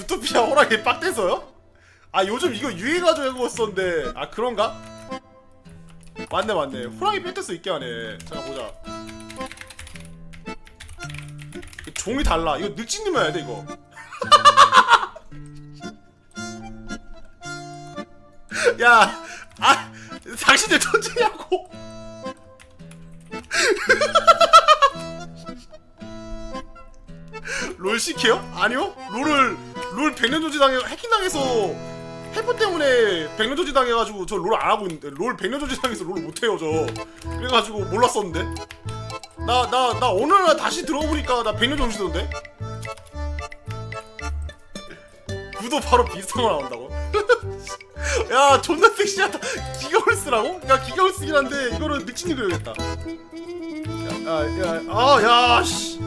주토피아 호랑이 빡대서요? 아 요즘 이거 유행하죠 했었는데 아 그런가? 맞네 맞네 호랑이 뺏겨서 있게 하네 잠깐 보자 이 종이 달라 이거 늑진님 해야 돼 이거 야, 아, 당신들 천재냐고. 롤 시켜요? 아니요. 롤을 롤 백년 조지 당해 해킹 당해서 해프 때문에 백년 조지 당해가지고 저 롤 안 하고 있는데 롤 백년 조지 당해서 롤 못해요 저. 그래가지고 몰랐었는데. 나 나나 어느 날 다시 들어보니까 나 백년 조지던데. 구도 바로 비슷한 거 나온다고? 야 존나 섹시하다 기가홀스라고? 야 기가홀스긴 한데 이거는 늑진이 그려야겠다 야야아야씨